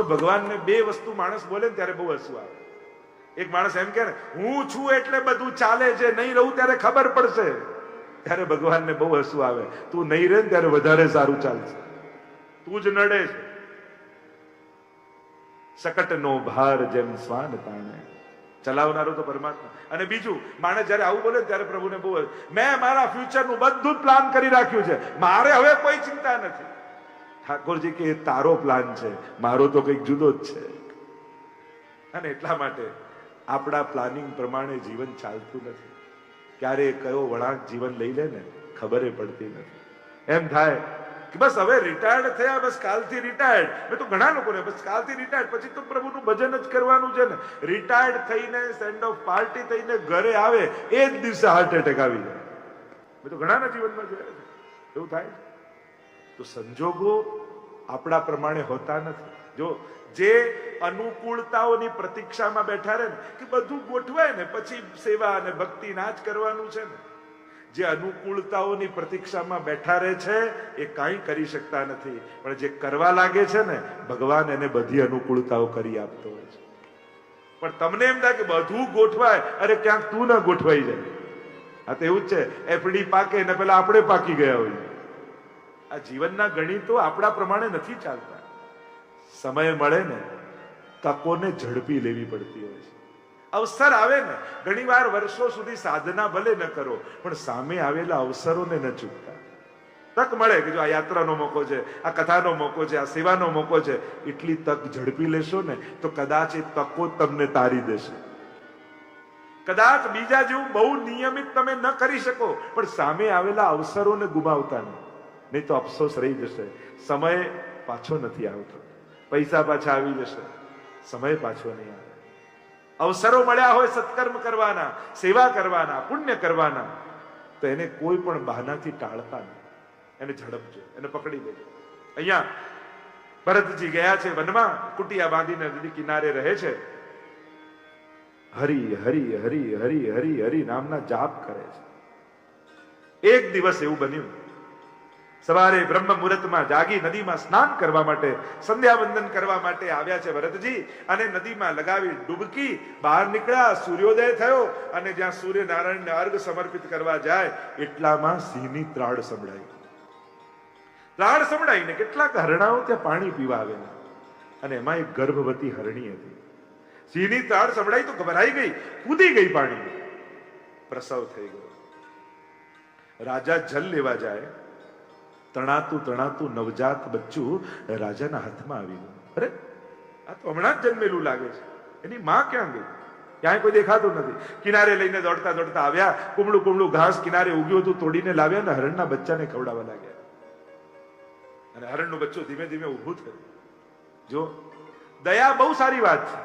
જો ભગવાનને બે વસ્તુ માણસ બોલે ને ત્યારે બહુ હસવું આવે. એક માણસ એમ કે હું છું એટલે બધું ચાલે છે, નહીં રહું ત્યારે ખબર પડશે. ત્યારે ભગવાનને બહુ હસવું આવે. તું નહીં રહે ને ત્યારે વધારે સારું ચાલશે. તું જ નડે છે. સકટનો ભાર જેમ સ્વાન તાણે. ચલાવનારો તો પરમાત્મા. અને બીજું, માણસ જ્યારે આવું બોલે ત્યારે પ્રભુને બહુ મેં મારા ફ્યુચરનું બધું જ પ્લાન કરી રાખ્યું છે. મારે હવે કોઈ ચિંતા નથી. ઠાકોરજી કે, તારો પ્લાન છે. મારો તો કંઈક જુદો જ છે. અને એટલા માટે આપણા પ્લાનિંગ પ્રમાણે જીવન ચાલતું નથી. ક્યારે કયો વળાંક જીવન લઈ લે ને, ખબર પડતી નથી. એમ થાય કે, બસ હવે રિટાયર્ડ થયા, બસ કાલથી રિટાયર્ડ મેં તો ઘણા લોકોને, બસ કાલથી રિટાયર્ડ પછી તો પ્રભુનું ભજન જ કરવાનું છે ને. રિટાયર્ડ થઈને સેન્ડ ઓફ પાર્ટી થઈને ઘરે આવે, એ જ દિવસે હાર્ટ એટેક આવી જાય. મેં તો ઘણાના જીવનમાં જોયા એવું થાય તો સંજોગો આપણા પ્રમાણે હોતા નથી. જો જે અનુકૂળતાઓની પ્રતીક્ષામાં બેઠા રહે ને, કે બધું ગોઠવાય ને, પછી સેવા અને ભક્તિ ના જ કરવાનું છે ને. જે અનુકૂળતાઓની પ્રતીક્ષામાં બેઠા રહે છે, એ કાંઈ કરી શકતા નથી. પણ જે કરવા લાગે છે ને, ભગવાન એને બધી અનુકૂળતાઓ કરી આપતો હોય છે. પણ તમને એમ થાય કે બધું ગોઠવાય, અરે ક્યાંક તું ના ગોઠવાઈ જાય. આ તો એવું જ છે, એફડી પાકે ને પેલા આપણે પાકી ગયા હોઈએ. આ જીવનના ગણિતો આપણા પ્રમાણે નથી ચાલતા. સમય મળે ને, તકોને ઝડપી લેવી પડતી હોય છે. અવસર આવે ને, ઘણીવાર વર્ષો સુધી સાધના ભલે ન કરો, પણ સામે આવેલા અવસરોને ન ચૂકતા. તક મળે કે જો આ યાત્રાનો મોકો છે, આ કથાનો મોકો છે, આ સેવાનો મોકો છે, એટલી તક ઝડપી લેશો ને, તો કદાચ એ તકો તમને તારી દેશે. કદાચ બીજા જેવું બહુ નિયમિત તમે ન કરી શકો, પણ સામે આવેલા અવસરોને ગુમાવતા નહીં. નહીં તો અફસોસ રહી જશે. સમય પાછો નથી આવતો. પૈસા પાછા આવી જશે. સમય પાછો નહીં આવે. અવસરો મળ્યા હોય સત્કર્મ કરવાના, સેવા કરવાના, પુણ્ય કરવાના, તો એને કોઈ પણ બહાનાથી ટાળતા નહીં. એને ઝડપજો, એને પકડી લેજો. અહીંયા ભરતજી ગયા છે વનમાં, કુટિયા બાંધીને નદી કિનારે રહે છે. હરી હરી હરી હરી હરી હરી નામના જાપ કરે છે. એક દિવસ એવું બન્યું. સવારે બ્રહ્મ મુહૂર્તમાં જાગી નદીમાં સ્નાન કરવા માટે સંધ્યા વંદન કરવા માટે આવ્યા છે ભરતજી અને નદીમાં લગાવી ડૂબકી. બહાર નીકળ્યા, સૂર્યોદય થયો અને જ્યાં સૂર્યનારાયણને અર્ઘ સમર્પિત કરવા જાય, એટલામાં સિંહની ત્રાડ સંભળાઈ. ત્રાડ સંભળાઈને કેટલાક હરણાઓ ત્યાં પાણી પીવા આવેલા અને એમાં એક ગર્ભવતી હરણી હતી. સિંહની ત્રાડ સંભળાઈ તો ગભરાઈ ગઈ, કૂદી ગઈ પાણી પ્રસવ થઈ ગયો. રાજા જલ લેવા જાય તણાતું તણાતું નવજાત બચ્ચું રાજાના હાથમાં આવી ગયું. અરે, આ તો હમણાં જ જન્મેલું લાગે છે. એની માં ક્યાં ગઈ? ક્યાંય કોઈ દેખાતું નથી. કિનારે લઈને દોડતા દોડતા આવ્યા, કુમળું કુમળું ઘાસ કિનારે ઉગ્યું હતું, તોડીને લાવ્યા અને હરણના બચ્ચાને ખવડાવવા લાગ્યા. અને હરણનું બચ્ચું ધીમે ધીમે ઊભું થયું. જો, દયા બહુ સારી વાત છે,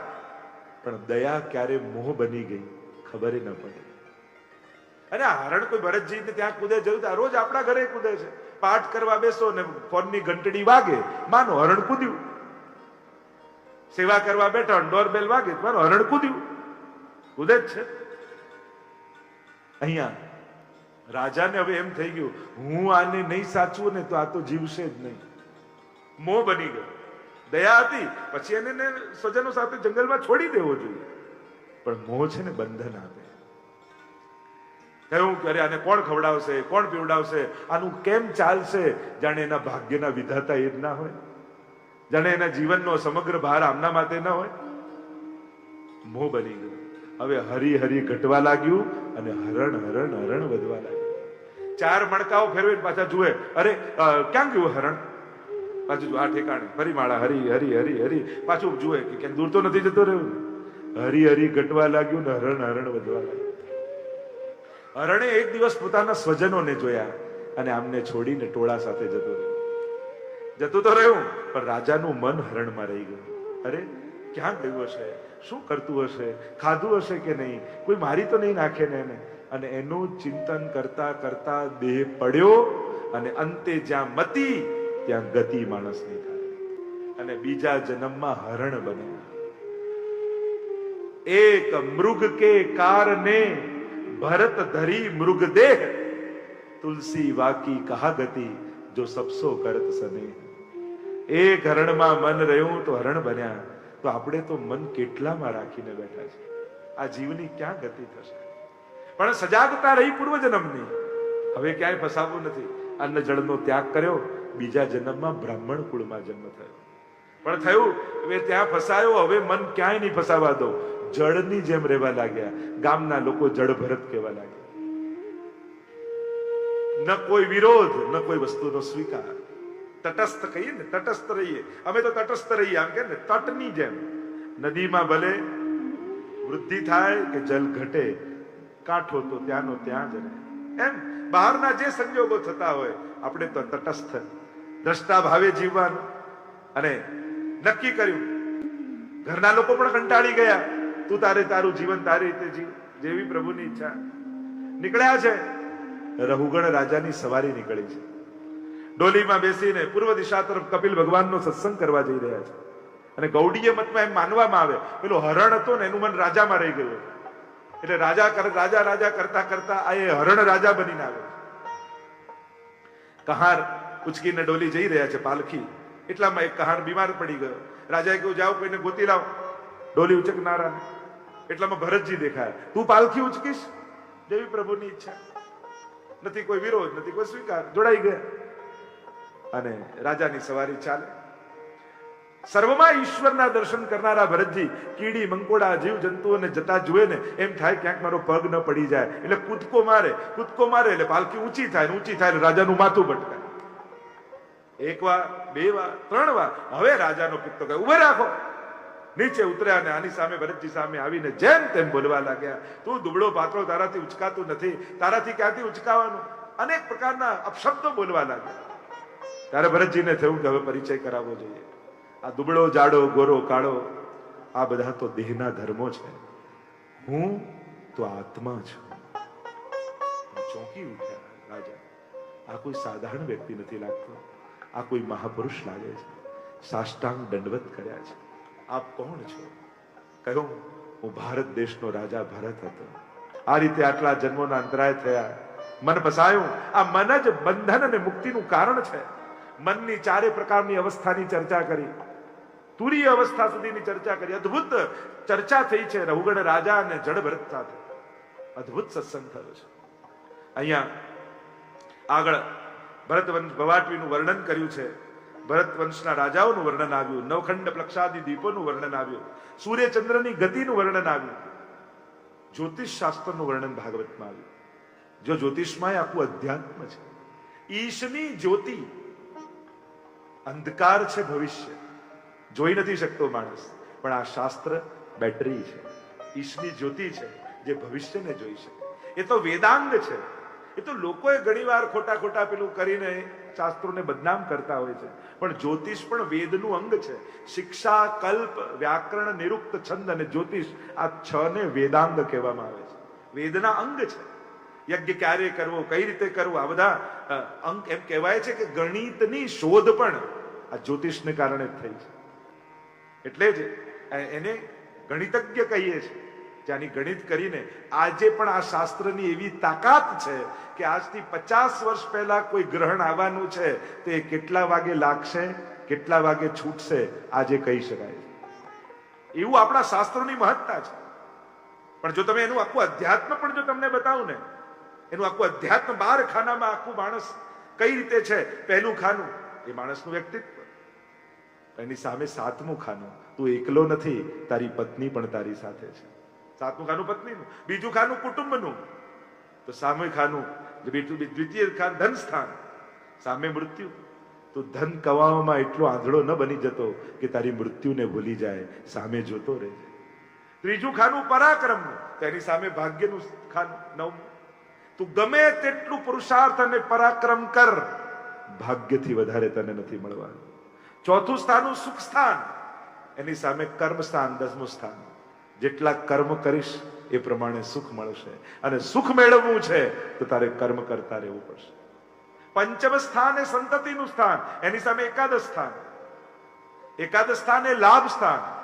પણ દયા ક્યારે મોહ બની ગઈ ખબર ન પડી. અને હરણ કોઈ ભરતજી ત્યાં કૂદે જયું રોજ આપણા ઘરે કૂદે છે. પાઠ કરવા બેસો ને ફોનની ઘંટડી વાગે, માનો હરણ કૂદ્યું. સેવા કરવા બેઠા ડોરબેલ વાગે માનો હરણ કૂદ્યું. કૂદે જ છે. અહીંયા રાજાને હવે એમ થઈ ગયું, હું આને નહીં સાચવું ને તો આ તો જીવશે જ નહીં. મોહ બની ગયો. દયા હતી, પછી એને સ્વજનો સાથે જંગલમાં છોડી દેવો જોઈએ. પણ મોહ છે ને બંધન આપે. કહ્યું કે અરે આને કોણ ખવડાવશે, કોણ પીવડાવશે, આનું કેમ ચાલશે? જાણે એના ભાગ્યના વિધાતા એ જ ના હોય. જાણે એના જીવનનો સમગ્ર ભાર આમના માટે ન હોય. મોં બની ગયો. હવે હરી હરી ઘટવા લાગ્યું અને હરણ હરણ હરણ વધવા લાગ્યું. ચાર મણકાઓ ફેરવીને પાછા જુએ. અરે ક્યાં ગયું હરણ? પાછું આ ઠેકાણે. ફરી માળા હરી હરી હરી હરી. પાછું જુએ કે ક્યાંક દૂર તો નથી જતો રહ્યું? હરી હરી ઘટવા લાગ્યું ને હરણ હરણ વધવા લાગ્યું. હરણે એક દિવસ પોતાના સ્વજનોને જોયા અને આમને છોડીને ટોળા સાથે જતો રહ્યો. જતું તો રહ્યું, પણ રાજાનું મન હરણમાં રહી ગયું. અરે, ક્યાં ગયું હશે? શું કરતું હશે? ખાધું હશે કે નહીં? કોઈ મારી તો નહીં નાખે ને એને? અને એનું ચિંતન કરતા કરતા દેહ પડ્યો અને અંતે જ્યાં મતી, ત્યાં ગતિ માણસની થાય અને બીજા જન્મમાં હરણ બને એક મૃગ કે કારને ભરત ધરી મૃગ દેહ. તુલસી વાકી કહા ગતિ જો સબસો કરત સને. એક હરણમાં મન રહ્યું તો હરણ બન્યા. તો આપણે તો મન કેટલામાં રાખીને બેઠા છે આ જીવની ક્યાં ગતિ થશે? પણ સજાગતા રહી પૂર્વજન્મની. હવે ક્યાંય ફસાવું નથી. અન્ન જળનો ત્યાગ કર્યો. બીજા જન્મમાં બ્રાહ્મણ કુળમાં જન્મ થયો. પણ થયું, હવે ત્યાં ફસાયો, હવે મન ક્યાંય નહીં ફસાવા દો. જળની જેમ રહેવા લાગ્યા. ગામના લોકો જળ ભરત કહેવા લાગ્યા. ન કોઈ વિરોધ, ન કોઈ વસ્તુનો સ્વીકાર. તટસ્થ કહીએ ને, તટસ્થ રહીએ. અમે તો તટસ્થ રહીએ, આમ કે ને, તટની જેમ. નદીમાં ભલે વૃદ્ધિ થાય કે જલ ઘટે, કાંઠો તો ત્યાંનો ત્યાં જ રહે. એમ, બહારના જે સંજોગો થતા હોય, આપણે તો તટસ્થ, દ્રષ્ટા ભાવે જીવવાનું. અને નક્કી કર્યું. ઘરના લોકો પણ કંટાળી ગયા. તું તારે તારું જીવન તારી રીતે જીવ જેવી પ્રભુની ઈચ્છા. નીકળ્યા છે. રહુગણ રાજાની સવારી નીકળી છે. ડોલીમાં બેસીને પૂર્વ દિશા તરફ કપિલ ભગવાનનો સત્સંગ કરવા જઈ રહ્યા છે. અને ગૌડીય મતમાં એમ માનવામાં આવે, પેલો હરણ હતો ને એનું મન રાજામાં રહી ગયું. એટલે રાજા કર રાજા રાજા કરતા કરતા આ એ હરણ રાજા બનીને આવે કહાર ઉચકીને ડોલી જઈ રહ્યા છે પાલખી. એટલામાં એક કહાર બીમાર પડી ગયો. રાજાએ કહ્યું, જાઓ કોઈને ગોતી લાવો. ડોલી ઉચકનારા એટલામાં ભરતજી દેખાય. તું પાલખી ઉચકીશ? જેવી પ્રભુની ઈચ્છા. નથી કોઈ વિરોધ, નથી કોઈ સ્વીકાર. જોડાઈ ગયા. અને રાજાની સવારી ચાલે. સર્વમાં ઈશ્વરના દર્શન કરનારા ભરતજી, કીડી, મંકોડા, જીવ જંતુઓને જતા જુએ ને એમ થાય ક્યાંક મારો પગ ન પડી જાય. એટલે કૂદકો મારે કૂદકો મારે, એટલે પાલખી ઊંચી થાય ઊંચી થાય રાજાનું માથું ભટકાય. એક વાર, બે વાર, ત્રણ વાર, હવે રાજાનો પિત્તો કહે, ઉભે રાખો. નીચે ઉતર્યા અને આની સામે ભરતજી સામે આવીને જેમ તેમ બોલવા લાગ્યા, તું દુબળો પાત્રો તારાથી ઉચકાતું નથી, તારાથી ક્યાંથી ઉચકાવાનું? અનેક પ્રકારના અપશબ્દો બોલવા લાગ્યા. ત્યારે ભરતજીને થયું કે હવે પરિચય કરાવવો જોઈએ. આ દુબળો, જાડો, ગોરો, કાળો, આ બધા તો દેહના ધર્મો છે. હું તો આત્મા છું. ચોંકી ઉઠ્યા, રાજા, આ કોઈ સાધારણ વ્યક્તિ નથી લાગતો. આ કોઈ મહાપુરુષ લાગે છે. સાષ્ટાંગ દંડવત કર્યા છે. આપ કોણ છો? કહ્યું, હું ભારત દેશનો રાજા ભરત હતો. આ રીતે આટલા જન્મોના અંતરાય થયા. મન ફસાયું આ મન જ બંધન અને મુક્તિનું કારણ છે. મનની ચારે પ્રકારની અવસ્થાની ચર્ચા કરી. તુરીય અવસ્થા સુધીની ચર્ચા કરી. અદ્ભુત ચર્ચા થઈ છે. રઘુગણ રાજા અને જડ ભરત સાથે. અદ્ભુત સત્સંગ થયો છે. અહીંયા આગળ ભરત વંશ ભવાટવીનું વર્ણન કર્યું છે. ભરત વંશના રાજાઓનું વર્ણન આવ્યું, નવખંડ પ્લક્ષાદી દીપોનું વર્ણન આવ્યું સૂર્યચંદ્રની ગતિનું વર્ણન આવ્યું. જ્યોતિષ શાસ્ત્રનું વર્ણન ભાગવતમાં આવ્યું. જો જ્યોતિષમાં આખું અધ્યાત્મ છે. ઈશની જ્યોતિ અંધકાર છે ભવિષ્ય. જોઈ નથી શકતો માણસ, પણ આ શાસ્ત્ર બેટરી છે. ઈશની જ્યોતિ છે જે ભવિષ્યને જોઈ શકે. એ તો વેદાંગ છે. એ તો લોકોએ ઘણીવાર ખોટા ખોટા પેલું કરીને શાસ્ત્રોને બદનામ કરતા હોય છે. પણ જ્યોતિષ પણ વેદનું અંગ છે. શિક્ષા, કલ્પ, વ્યાકરણ, નિરુક્ત છંદ અને જ્યોતિષ આ છ ને વેદાંગ કહેવામાં આવે છે. વેદના અંગ છે. યજ્ઞ ક્યારે કરવો, કઈ રીતે કરવો, આ બધા અંક એમ કહેવાય છે કે ગણિતની શોધ પણ આ જ્યોતિષને કારણે જ થઈ છે. એટલે જ એને ગણિતજ્ઞ કહીએ છીએ. જ્યાંની ગણિત કરીને આજે પણ આ શાસ્ત્રની એવી તાકાત છે કે આજથી પચાસ વર્ષ પહેલા કોઈ ગ્રહણ આવવાનું છે તો કેટલા વાગે લાગશે, કેટલા વાગે છૂટશે, આજે કહી શકાય. એવું આપણા શાસ્ત્રોની મહત્તા છે. પણ જો તમે એનું આખું અધ્યાત્મ પણ જો તમને બતાવું ને એનું આખું અધ્યાત્મ બાર ખાનામાં આખું માણસ કઈ રીતે છે? પહેલું ખાનું, એ માણસનું વ્યક્તિત્વ. એની સામે સાતમું ખાનું, તું એકલો નથી, તારી પત્ની પણ તારી સાથે છે. સાતમું ખાનું પત્નીનું, બીજું ખાનું કુટુંબનું. તો સામે ખાનું બીજું દ્વિતીય ખાન ધન સ્થાન સામે મૃત્યુ. તો ધન કમાવામાં એટલો આંધળો ન બની જતો કે તારી મૃત્યુને ભૂલી જાય, સામે જોતો રહે. ત્રીજું ખાનું પરાક્રમનું, તેની સામે ભાગ્યનું ખાન નવમું. તું ગમે તેટલું પુરુષાર્થ અને પરાક્રમ કર, ભાગ્યથી વધારે તને નથી મળવાનું. ચોથું સ્થાનું સુખ સ્થાન એની સામે કર્મ સ્થાન દસમું સ્થાન. જેટલા કર્મ કરીશ, એ પ્રમાણે સુખ મળશે. અને સુખ મેળવવું છે, તો તારે કર્મ કરતા રહેવું પડશે. પંચમ સ્થાન એ સંતતિનું સ્થાન, એની સામે એકાદશ સ્થાન. એકાદશ સ્થાન એ લાભ સ્થાન.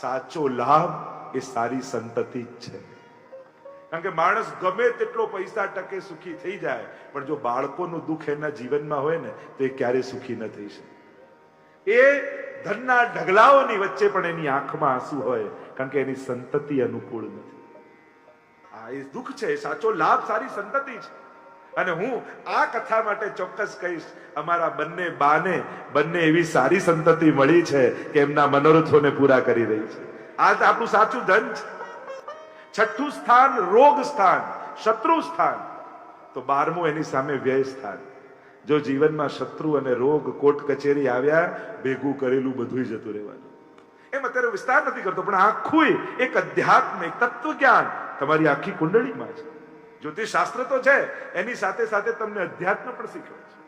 સાચો લાભ એ સારી સંતતિ જ છે. કારણ કે માણસ ગમે તેટલો પૈસા ટકે સુખી થઈ જાય, પણ જો બાળકોનું દુઃખ એના જીવનમાં હોય ને, તો એ ક્યારે સુખી ન થઈ શકે. એ ધનના ઢગલાઓની વચ્ચે પણ એની આંખમાં આંસુ હોય, કારણ કે એની સંતતિ અનુકૂળ નથી. આ એ દુઃખ છે સાચો લાભ, સારી સંતતિ છે. અને હું આ કથા માટે ચોક્કસ કહીશ, અમારા બંને બાને બંને એવી સારી સંતતિ મળી છે કે એમના મનોરથોને પૂરા કરી રહી છે. આ આપણું સાચું ધન છે. છઠ્ઠું સ્થાન રોગ સ્થાન, શત્રુ સ્થાન. તો બારમું એની સામે વ્યય સ્થાન. જો જીવનમાં શત્રુ અને રોગ કોર્ટ કચેરી આવ્યા, ભેગું કરેલું બધું જતું રહેવાનું. એમ અત્યારે વિસ્તાર નથી કરતો, પણ આખું એક અધ્યાત્મિક તત્વ જ્ઞાન તમારી આખી કુંડળીમાં છે. જ્યોતિષ શાસ્ત્ર તો છે, એની સાથે સાથે તમને અધ્યાત્મ પણ શીખવે છે.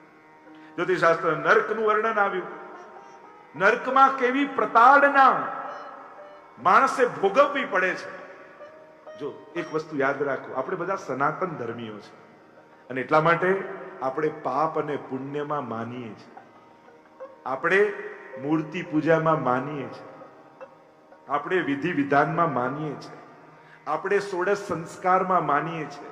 જ્યોતિષ શાસ્ત્ર નર્કનું વર્ણન આવ્યું. નર્કમાં કેવી પ્રતાડના માણસે ભોગવવી પડે છે. જો એક વસ્તુ યાદ રાખો, આપણે બધા સનાતન ધર્મીઓ છે. અને એટલા માટે આપણે પાપ અને પુણ્યમાં માનીએ છીએ. આપણે મૂર્તિ પૂજામાં માનીએ છીએ. આપણે વિધિ વિધાનમાં માનીએ છીએ. આપણે સોળસ સંસ્કારમાં માનીએ છીએ.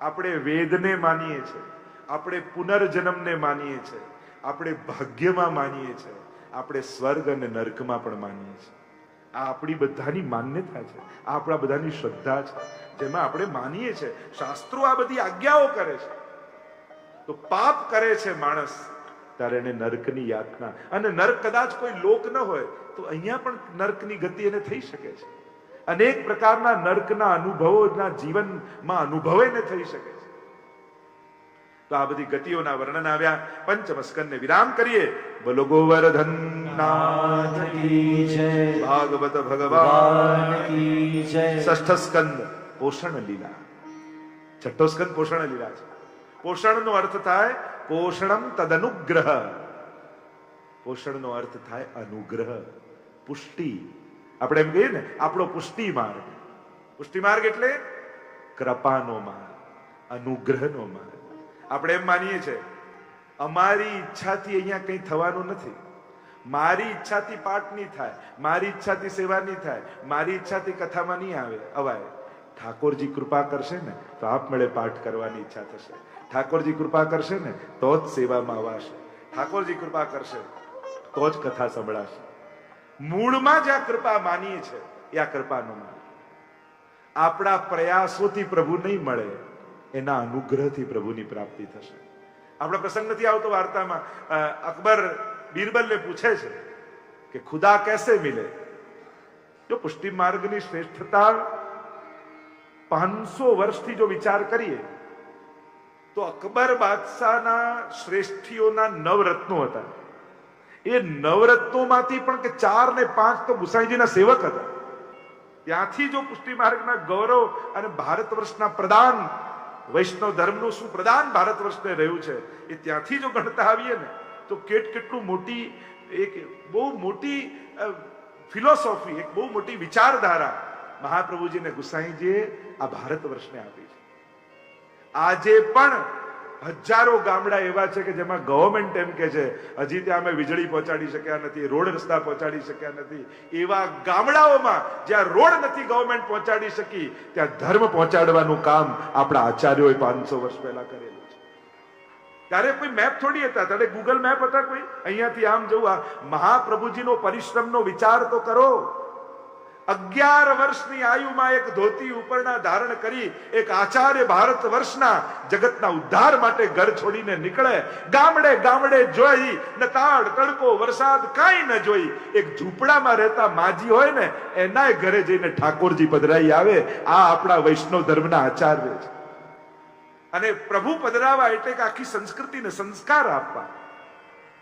આપણે વેદને માનીએ છીએ. આપણે પુનર્જન્મને માનીએ છીએ. આપણે ભાગ્યમાં માનીએ છીએ. આપણે સ્વર્ગ અને નર્કમાં પણ માનીએ છીએ. આ આપણી બધાની માન્યતા છે. આ આપણા બધાની શ્રદ્ધા છે. જેમાં આપણે માનીએ છીએ. શાસ્ત્રો આ બધી આજ્ઞાઓ કરે છે. તો પાપ કરે છે માણસ. ત્યારે એને નર્કની યાતના. અને નર્ક કદાચ કોઈ લોક ન હોય, તો અહીંયા પણ નર્કની ગતિ એને થઈ શકે છે. અનેક પ્રકારના નર્કના અનુભવોના જીવનમાં અનુભવ એને થઈ શકે છે. તો આ બધી ગતિઓના વર્ણન આવ્યા. પંચમ સ્કંદને વિરામ કરીએ. બોલો, ગોવર્ધન ભાગવત ભગવાન ષષ્ઠ સ્કંદ પોષણ લીલા છઠ્ઠો સ્કંદ પોષણ લીલા છે. પોષણનો અર્થ થાય પોષણમ તદનુગ્રહ. પોષણનો અર્થ થાય અનુગ્રહ. પુષ્ટિ. આપણે એમ કહીએ ને, આપણો પુષ્ટિ માર્ગ. પુષ્ટિ માર્ગ એટલે કૃપાનો માર્ગ, અનુગ્રહનો માર્ગ. આપણે એમ માનીએ છીએ, અમારી ઈચ્છાથી અહીંયા કંઈ થવાનું નથી. મારી ઈચ્છાથી પાઠ નહીં થાય, મારી ઈચ્છાથી સેવા નહીં થાય, મારી ઈચ્છાથી કથામાં નહીં આવે, અવાય. ઠાકોરજી કૃપા કરશે ને, તો આપમેળે પાઠ કરવાની ઈચ્છા થશે. ઠાકોરજી કૃપા કરશે ને, તો જ સેવામાં અવાશે ઠાકોરજી કૃપા કરશે, તો જ કથા સંભળાશે. મૂળમાં જ્યાં કૃપા માનીએ છે, એ આ કૃપાનો માન આપણા પ્રયાસોથી પ્રભુ નહીં મળે, એના અનુગ્રહથી પ્રભુની પ્રાપ્તિ થશે. આપણા પ્રસંગ નથી આવતો વાર્તામાં. અકબર બીરબલને પૂછે છે કે ખુદા કેસે મિલે? જો પુષ્ટિ માર્ગની શ્રેષ્ઠતા પાંચસો વર્ષથી જો વિચાર કરીએ તો અકબર બાદશાહના શ્રેષ્ઠીઓના નવરત્નો હતા. એ નવરત્નોમાંથી પણ કે ચાર ને પાંચ તો ગુસાઈજીના સેવક હતા. ત્યાંથી જો પુષ્ટિ માર્ગના ગૌરવ અને ભારત વર્ષના પ્રદાન, વૈષ્ણવ ધર્મનું શું પ્રદાન ભારત વર્ષને રહ્યું છે, એ ત્યાંથી જો ગણતા આવીએ ને, તો કેટ કેટલું મોટી, એક બહુ મોટી ફિલોસોફી એક બહુ મોટી વિચારધારા મહાપ્રભુજીને ગુસાઈજીએ આ ભારત વર્ષને આપી છે. આજે પણ હજારો ગામડા એવા છે કે જેમાં ગવર્મેન્ટ એમ કે છે, હજી ત્યાં અમે વીજળી પહોંચાડી શક્યા નથી, રોડ રસ્તા પહોંચાડી શક્યા નથી. એવા ગામડાઓમાં જ્યાં રોડ નથી ગવર્મેન્ટ પહોંચાડી શકી, ત્યાં ધર્મ પહોંચાડવાનું કામ આપણા આચાર્યોએ પાંચસો વર્ષ પહેલા કરેલું છે. ત્યારે કોઈ મેપ થોડી હતા? ત્યારે ગૂગલ મેપ હતા કોઈ? અહીંયાથી આમ જવું આ મહાપ્રભુજીનો પરિશ્રમનો વિચાર તો કરો. અગિયાર વર્ષની આયુમાં એક ધોતી ઉપરના ધારણ કરી એક આચાર્ય ભારત વર્ષના જગતના ઉદ્ધાર માટે ઘર છોડીને નીકળે. ગામડે ગામડે જોઈ, ને તાળ તડકો, વરસાદ કાંઈ ન જોઈ. એક ઝૂંપડામાં રહેતા માજી હોય ને, એનાય ઘરે જઈને ઠાકોરજી પધરાઈ આવે. આ આપણા વૈષ્ણવ ધર્મના આચાર્ય છે. અને પ્રભુ પધરાવા એટલે કે આખી સંસ્કૃતિને સંસ્કાર આપવા.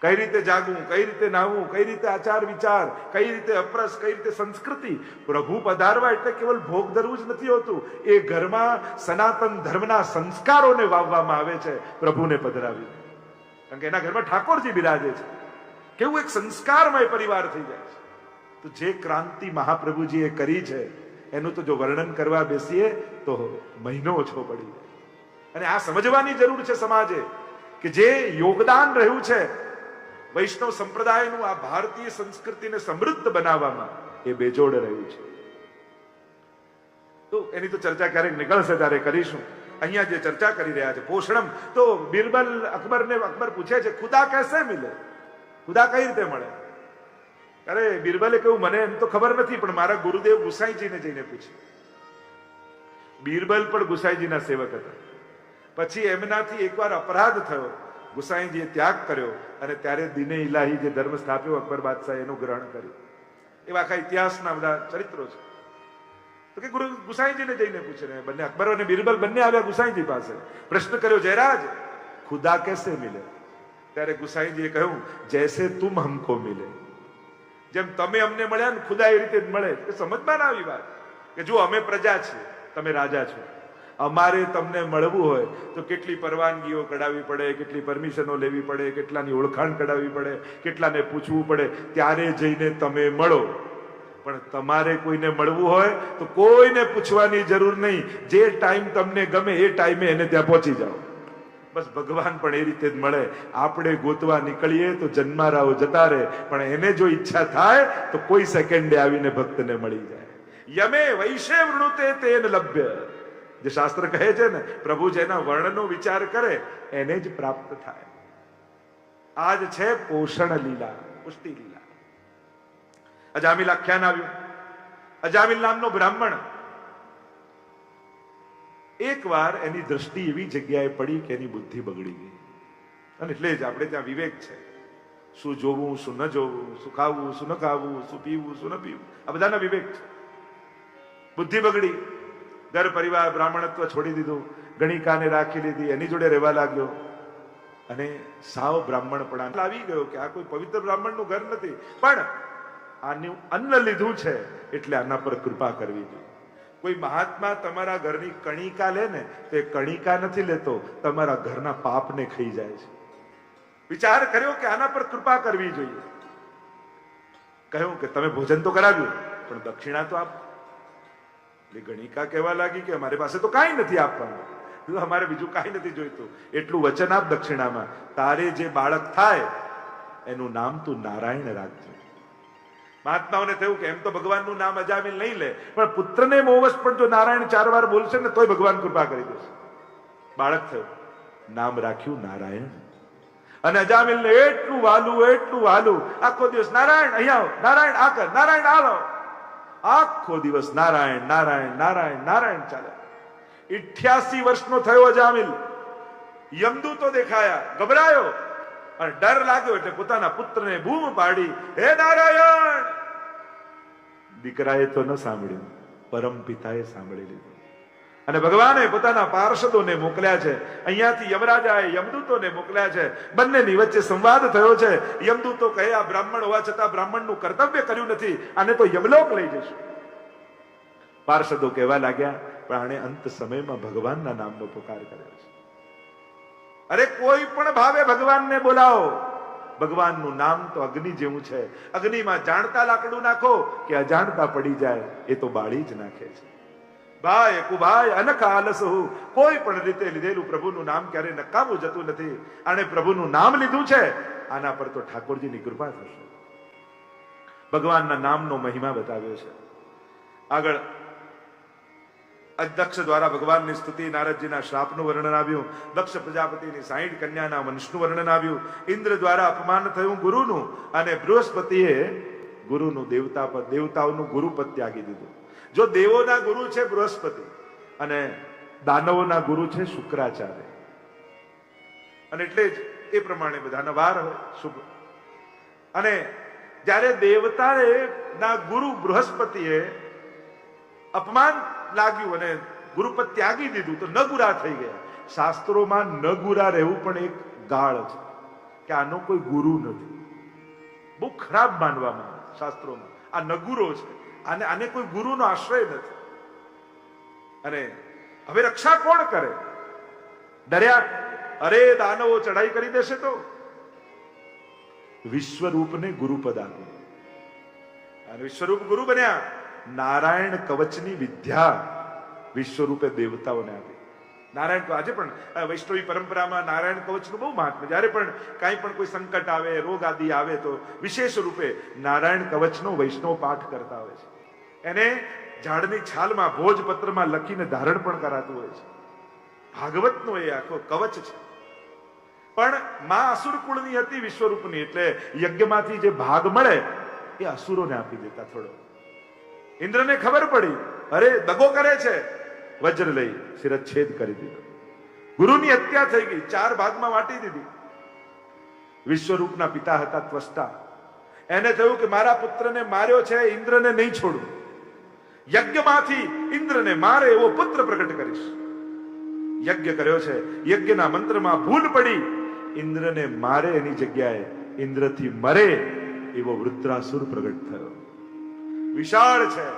કઈ રીતે જાગવું, કઈ રીતે નાહવું, કઈ રીતે આચાર વિચાર, કઈ રીતે અપરસ, કઈ રીતે સંસ્કૃતિ? પ્રભુ પધારવા એટલે કેવલ ભોગ ધરવું જ નથી હોતું. એ ઘરમાં સનાતન ધર્મના સંસ્કારોને વાવવામાં આવે છે પ્રભુને પધરાવી. કારણ કે એના ઘરમાં ઠાકોરજી બિરાજે છે. કેવું એક સંસ્કારમય પરિવાર થઈ જાય છે. તો જે ક્રાંતિ મહાપ્રભુજીએ કરી છે, એનું તો જો વર્ણન કરવા બેસીએ, તો મહિનો ઓછો પડી અને આ સમજવાની જરૂર છે સમાજે કે જે યોગદાન રહ્યું છે વૈષ્ણવ સંપ્રદાયનું આ ભારતીય સંસ્કૃતિને સમૃદ્ધ બનાવવામાં એ બેજોડ રહ્યું છે. તો એની તો ચર્ચા ક્યારેક નીકળશે ત્યારે કરીશું. અહીંયા જે ચર્ચા કરી રહ્યા છે, પોષણમ, તો બિરબલ અકબરને, અકબર પૂછે છે, ખુદા કેસે મિલે? ખુદા કઈ રીતે મળે? અરે, બિરબલે કહ્યું, મને એમ તો ખબર નથી, પણ મારા ગુરુદેવ ગુસાઈજીને જઈને પૂછ્યું બિરબલ પણ ગુસાઈજીના સેવક હતા. પછી એમનાથી એકવાર અપરાધ થયો. ગુસાઈજીએ ત્યાગ કર્યો અને ત્યારે દિને ઇલાહી જે ધર્મ સ્થાપ્યો, અકબર બાદશાહ એનું ગ્રહણ કર્યું. એવા આખા ઇતિહાસના બધા ચરિત્રો છે. તો કે ગુરુ ગુસાઈજીને જઈને પૂછે ને, બંને અકબર અને બિરબલ બંને આવ્યા ગુસાઈજી પાસે? પ્રશ્ન કર્યો, જયરાજ, ખુદા કેસે મિલે? ત્યારે ગુસાઈજીએ કહ્યું, જૈસે તુમ હમકો મિલે. જેમ તમે અમને મળ્યા ને ખુદા એ રીતે મળે. એ સમજમાં ના આવી વાત કે જો અમે પ્રજા છીએ, તમે રાજા છો. અમારે તમને મળવું હોય તો કેટલી પરવાનગીઓ કઢાવવી પડે, કેટલી પરમિશનો લેવી પડે, કેટલાની ઓળખાણ કઢાવવી પડે, કેટલાને પૂછવું પડે, ત્યારે જઈને તમે મળો. પણ તમારે કોઈને મળવું હોય તો કોઈને પૂછવાની જરૂર નહીં. જે ટાઈમ તમને ગમે એ ટાઈમે એને ત્યાં પહોંચી જાઓ. બસ ભગવાન પણ એ રીતે જ મળે. આપણે ગોતવા નીકળીએ તો જન્મારાઓ જતા રહે. પણ એને જો ઈચ્છા થાય તો કોઈ સેકન્ડે આવીને ભક્તને મળી જાય. યમે વૈશે વૃણુતે તેન લભ્ય. જે શાસ્ત્ર કહે છે ને, પ્રભુ જેના વર્ણનો વિચાર કરે, એને જ પ્રાપ્ત થાય. આજ છે પોષણ લીલા, પુષ્ટિ લીલા. અજામિલ આખ્યાન આવ્યું. અજામિલ નામનો બ્રાહ્મણ. એકવાર એની દ્રષ્ટિ એવી જગ્યાએ પડી કે એની બુદ્ધિ બગડી ગઈ. અને એટલે જ આપણે ત્યાં વિવેક છે. શું જોવું, શું ન જોવું, શું ખાવું, શું ન ખાવું, શું પીવું, શું ન પીવું. આ બધાના વિવેક છે. બુદ્ધિ બગડી. ઘર પરિવાર બ્રાહ્મણત્વ છોડી દીધું ગણિકાને રાખી લીધી, એની જોડે રહેવા લાગ્યો. અને સાવ બ્રાહ્મણ પણ આવી ગયો કે આ કોઈ પવિત્ર બ્રાહ્મણનું ઘર નથી. પણ આનું અન્ન લીધું છે એટલે આના પર કૃપા કરવી જોઈએ. કોઈ મહાત્મા તમારા ઘરની કણિકા લે ને, તો કણિકા નથી લેતો, તમારા ઘરના પાપને ખાઈ જાય છે. વિચાર કર્યો કે આના પર કૃપા કરવી જોઈએ. કહ્યું કે તમે ભોજન તો કરાવ્યું, પણ દક્ષિણા તો આપ. એટલે ગણિકા કહેવા લાગી કે અમારી પાસે તો કાંઈ નથી આપવાનું. અમારે બીજું કાંઈ નથી જોઈતું. એટલું વચન આપ દક્ષિણામાં. તારે જે બાળક થાય એનું નામ તું નારાયણ રાખજો. મહાત્માઓને થયું કે એમ તો ભગવાનનું નામ અજામિલ નહીં લે પણ પુત્રને મોવશ પણ જો નારાયણ ચાર વાર બોલશે ને તોય ભગવાન કૃપા કરી દેશે. બાળક થયું. નામ રાખ્યું નારાયણ. અને અજામિલને એટલું વાલું એટલું વાલું. આખો દિવસ નારાયણ અહીંયા આવો, નારાયણ આ કર. નારાયણ આ આખો દિવસ નારાયણ નારાયણ નારાયણ નારાયણ ચાલે. ઇઠ્યાસી વર્ષનો થયો જામિલ યમદૂતો દેખાયા, ગભરાયો. અને ડર લાગ્યો એટલે પોતાના પુત્રને બૂમ પાડી, હે નારાયણ! દીકરાએ તો ન સાંભળ્યું પરમ પિતાએ સાંભળી લીધું. અને ભગવાને પોતાના પાર્ષદોને મોકલ્યા છે. અહીંયાથી યમરાજાએ યમદૂતોને મોકલ્યા છે. બંનેની વચ્ચે સંવાદ થયો છે. યમદૂતો કહે, આ બ્રાહ્મણ હોવા છતાં બ્રાહ્મણનું કર્તવ્ય કર્યું નથી. આને તો યમલોક લઈ જશું. પાર્ષદો કહેવા લાગ્યા, પણ આણે અંત સમયમાં ભગવાનના નામનો પુકાર કર્યો છે. અરે, કોઈ પણ ભાવે ભગવાનને બોલાવો. ભગવાનનું નામ તો અગ્નિ જેવું છે. અગ્નિમાં જાણતા લાકડું નાખો કે અજાણતા પડી જાય. એ તો બાળી જ નાખે છે. ભાઈ, કુભાઈ અનકાલસહુ કોઈ પણ રીતે લીધેલું પ્રભુનું નામ ક્યારે નકામું જતું નથી. અને પ્રભુનું નામ લીધું છે, આના પર તો ઠાકોરજીની કૃપા થશે. ભગવાનના નામનો મહિમા બતાવ્યો છે. આગળ દક્ષ દ્વારા ભગવાનની સ્તુતિ, નારદજીના શ્રાપનું વર્ણન આવ્યું. દક્ષ પ્રજાપતિની સાઈઠ કન્યાના વંશનું વર્ણન આવ્યું. ઇન્દ્ર દ્વારા અપમાન થયું ગુરુનું અને બૃહસ્પતિએ ગુરુનું દેવતા પર, દેવતાઓનું ગુરુપદ ત્યાગી દીધું. જો દેવોના ગુરુ છે બૃહસ્પતિ અને દાનવોના ગુરુ છે શુક્રાચાર્ય. અને એટલે જ એ પ્રમાણે બધાના વાર શુભ. અને જ્યારે દેવતાએ ના ગુરુ બૃહસ્પતિએ અપમાન લાગ્યું અને ગુરુપદ ત્યાગી દીધું, તો નગુરા થઈ ગયા. શાસ્ત્રોમાં નગુરા રહેવું પણ એક ગાળ છે કે આનો કોઈ ગુરુ નથી. બહુ ખરાબ માનવામાં શાસ્ત્રોમાં. આ નગુરો છે. આને આને કોઈ ગુરુનો આશ્રય નથી. અને હવે રક્ષા કોણ કરે? ડર્યા અરે, દાનવો ચડાઈ કરી દેશે તો? વિશ્વરૂપને ગુરુપદ આપ્યું અને વિશ્વરૂપ ગુરુ બન્યા. નારાયણ કવચની વિદ્યા વિશ્વરૂપે દેવતાઓને આપી. નારાયણ કવચ આજે પણ વૈષ્ણવી પરંપરામાં નારાયણ કવચનું બહુ મહાત્મ્ય જ્યારે પણ કાંઈ પણ કોઈ સંકટ આવે, રોગ આદિ આવે, તો વિશેષ રૂપે નારાયણ કવચનો વૈષ્ણવ પાઠ કરતા હોય છે. એને ઝાડની છાલમાં, ભોજપત્રમાં લખીને ધારણ પણ કરાતું હોય છે. ભાગવતનો એ આખો કવચ છે. પણ મા અસુર કુળની હતી વિશ્વરૂપની, એટલે યજ્ઞમાંથી જે ભાગ મળે, એ અસુરોને આપી દેતા થોડો. ઇન્દ્રને ખબર પડી, અરે દગો કરે છે. વજ્ર લઈ શિરચ્છેદ કરી દીધો. ગુરુની હત્યા થઈ ગઈ. ચાર ભાગમાં વાટી દીધી. વિશ્વરૂપના પિતા હતા ત્વસ્તા એને થયું કે મારા પુત્રને માર્યો છે, ઇન્દ્રને નહીં છોડું. યજ્ઞમાંથી ઇન્દ્રને મારે એવો પુત્ર પ્રગટ કરીશ. યજ્ઞ કર્યો છે. યજ્ઞના મંત્રમાં ભૂલ પડી. ઇન્દ્રને મારે એની જગ્યાએ ઇન્દ્રથી મરે એવો વૃત્રાસુર પ્રગટ થયો. વિશાળ છે.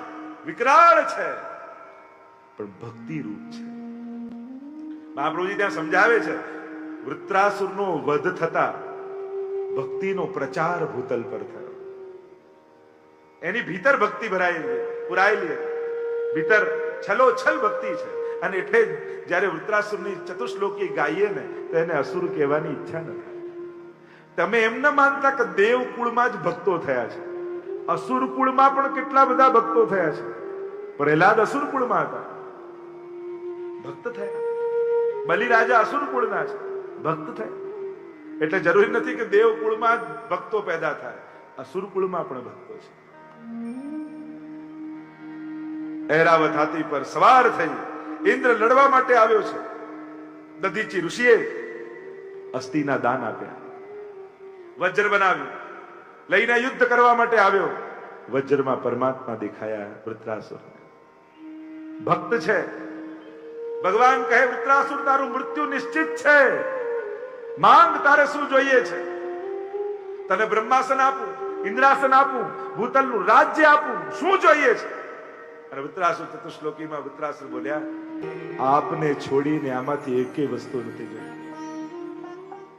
વિકરાળ છે. પણ ભક્તિ રૂપ છે. મહાપ્રભુજી ત્યાં સમજાવે છે, વૃત્રાસુરનો વધ થતા ભક્તિનો પ્રચાર ભૂતલ પર થયો. એની ભીતર ભક્તિ ભરાયેલી પુરાયેલી ભીતર છલો છલ ભક્તિ છે. અને એટલે જ્યારે વૃત્રાસુરની ચતુશ્લોકી ગાઈએ ને, તો એને અસુર કહેવાની ઈચ્છા નથી. તમે એમ ન માનતા કે દેવ કુળમાં જ ભક્તો થયા છે. અસુર કુળમાં પણ કેટલા બધા ભક્તો થયા છે. પ્રહલાદ અસુર કુળમાં હતા. ભક્ત થયા. બલિરાજા અસુર કુળના છે. ભક્ત થયા. એટલે જરૂરી નથી કે દેવ કુળમાં ભક્તો પેદા થાય. અસુર કુળમાં પણ ભક્તો છે. ઐરાવત હાથી પર સવાર થઈ ઇન્દ્ર લડવા માટે આવ્યો છે. દધીચી ઋષિએ અસ્થિના દાન આપ્યા. વજ્ર બનાવ્યું. લઈને યુદ્ધ કરવા માટે આવ્યો. વજ્રમાં પરમાત્મા દેખાયા વૃત્રાસુર ભક્ત છે. ભગવાન કહે વૃત્રાસુર તારું મૃત્યુ નિશ્ચિત છે. માંગ તારે શું જોઈએ છે? તને બ્રહ્માસન આપું, ઇન્દ્રાસન આપું, ભૂતલનું રાજ્ય આપું, શું જોઈએ છે? અને વૃત્રાસુર ચતુશ્લોકીમાં વૃત્રાસુર બોલ્યા, આપને છોડીને આમાંથી એકે વસ્તુ નથી જોઈ.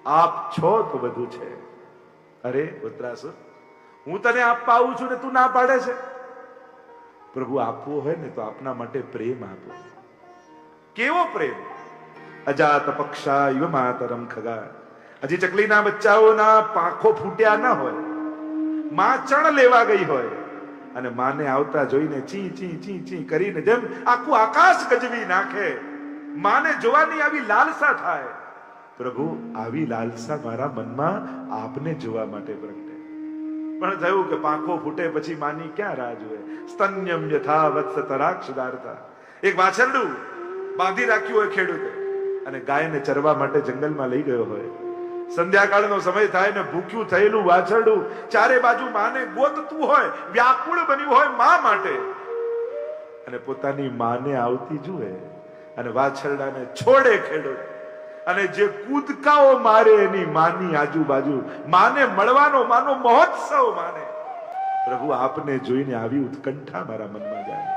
આપ છો તો બધું છે. અરે વૃત્રાસુર હું તને આપવા આવું છું ને તું ના પાડે છે. પ્રભુ, આપવો હોય ને તો આપના માટે પ્રેમ આપો. કેવો પ્રેમ? અજાત પક્ષા યુ માતરમ ખગા. હજી ચકલીના બચ્ચાઓના પાંખો ફૂટ્યા ન હોય. માં ચણ લેવા ગઈ હોય. અને માને આવતા જોઈને ચી ચી ચી ચી કરીને જેમ આખું આકાશ ગજવી નાખે, માને જોવાની આવી લાલસા થાય. પ્રભુ, આવી લાલસા મારા મનમાં આપને જોવા માટે પ્રગટે. પણ થયું કે પાંખો ફૂટે પછી માની ક્યાં રાહ જુએ? સ્તન્યમ યથા વત્સ તરાક્ષદારતા એક વાછરડું બાંધી રાખ્યું હોય ખેડૂતે. અને ગાયને ચરવા માટે જંગલમાં લઈ ગયો હોય. સંધ્યાકાળનો સમય થાય ને ભૂખ્યું, થયેલું, વાછરડું, ચારે બાજુ માને ગોતતું હોય, વ્યાકુળ બન્યું હોય મા માટે. અને પોતાની માને આવતી જુએ અને વાછરડાને છોડે ખેડૂત. અને જે કૂદકાઓ મારે એની માની આજુબાજુ, માને મળવાનો, માનો મહોત્સવ માને. પ્રભુ આપને જોઈને આવી ઉત્કંઠા મારા મનમાં જાય.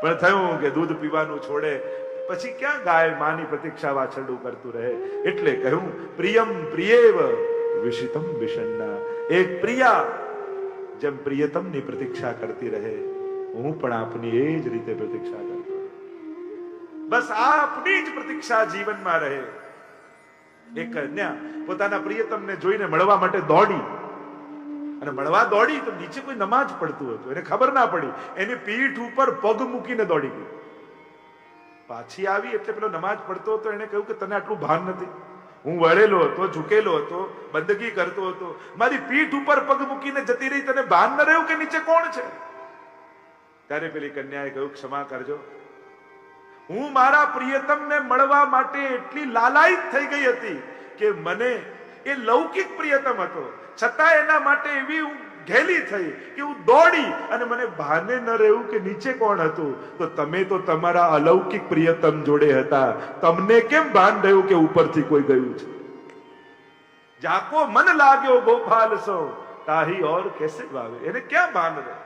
પણ થયું કે દૂધ પીવાનું છોડે પછી ક્યાં ગાય માની પ્રતીક્ષા વાછરડું કરતું રહે? એટલે કહ્યું, પ્રિયમ પ્રિયેવ વિષિતમ વિષન્ના. એક પ્રિયા જેમ પ્રિયતમની પ્રતીક્ષા કરતી રહે, હું પણ આપની એ જ રીતે પ્રતીક્ષા કરતો બસ આપની જ પ્રતીક્ષા જીવનમાં રહે. એક કન્યા પોતાના પ્રિયતમને જોઈને મળવા માટે દોડી. અને મળવા દોડી તો નીચે કોઈ નમાજ પડતું હતું, એને ખબર ના પડી. એની પીઠ ઉપર પગ મૂકીને દોડી ગઈ. પાછી આવી એટલે પેલો નમાજ પડતો હતો એને કહ્યું કે તને આટલું ભાન નથી. હું વળેલો હતો, ઝૂકેલો હતો, બંદગી કરતો હતો. મારી પીઠ ઉપર પગ મૂકીને જતી રહી, તને ભાન ન રહ્યું કે નીચે કોણ છે? ત્યારે પેલી કન્યાએ કહ્યું, ક્ષમા કરજો. હું મારા પ્રિયતમને મળવા માટે એટલી લાલાયિત થઈ ગઈ હતી કે મને એ લૌકિક પ્રિયતમ હતો. છતાં એના માટે એવી હું ઘેલી થઈ કે હું દોડી અને મને ભાને ન રહેવું કે નીચે કોણ હતું? તો તમે તો તમારા અલૌકિક પ્રિયતમ જોડે હતા. તમને કેમ ભાન રહ્યું કે ઉપરથી કોઈ ગયું છે? જાકો મન લાગ્યો ગોપાલ સો તાહી ઓર કેસે વાવે એને ક્યાં ભાન રહે